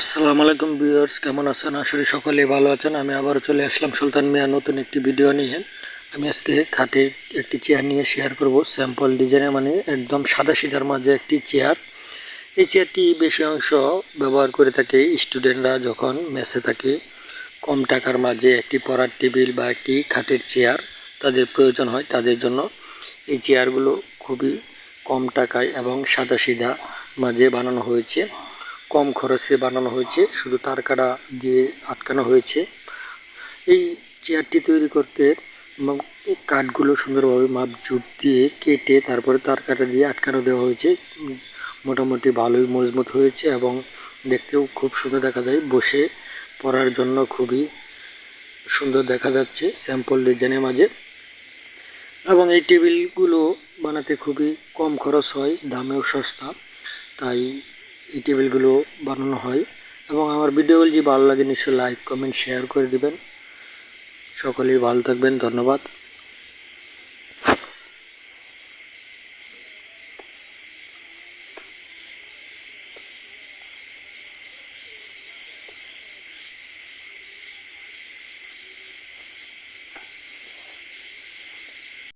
আসসালামু আলাইকুম ভিউয়ার্স, কেমন আছেন? আসলে সকলেই ভালো আছেন। আমি আবারও চলে আসলাম সুলতান মিয়া নতুন একটি ভিডিও নিয়ে। আমি আজকে খাটের একটি চেয়ার নিয়ে শেয়ার করব স্যাম্পল ডিজাইনে মানে একদম সাদা সিধার মাঝে একটি চেয়ার এই চেয়ারটি বেশি অংশ ব্যবহার করে থাকে স্টুডেন্টরা যখন মেসে থাকে। কম টাকার মাঝে একটি পড়ার টেবিল বা একটি খাটের চেয়ার তাদের প্রয়োজন হয়, তাদের জন্য। এই চেয়ারগুলো খুবই কম টাকায় এবং সাদা সিধা মাঝে বানানো হয়েছে। কম খরচে বানানো হয়েছে, শুধু তার কাটা দিয়ে আটকানো হয়েছে। এই চেয়ারটি তৈরি করতে কাঠগুলো সুন্দরভাবে মাপ জুট দিয়ে কেটে তারপরে তার কাটা দিয়ে আটকানো দেওয়া হয়েছে। মোটামুটি ভালোই মজবুত হয়েছে এবং দেখতেও খুব সুন্দর দেখা যায়। বসে পড়ার জন্য খুবই সুন্দর দেখা যাচ্ছে স্যাম্পল ডিজাইনের মাঝে। এবং এই টেবিলগুলো বানাতে খুবই কম খরচ হয়, দামেও সস্তা। তাই এই টেবিলগুলো বানানো হয়। এবং আমার ভিডিওগুলো যদি ভালো লাগে নিশ্চয়ই লাইক কমেন্ট শেয়ার করে দেবেন। সকলেই ভালো থাকবেন, ধন্যবাদ।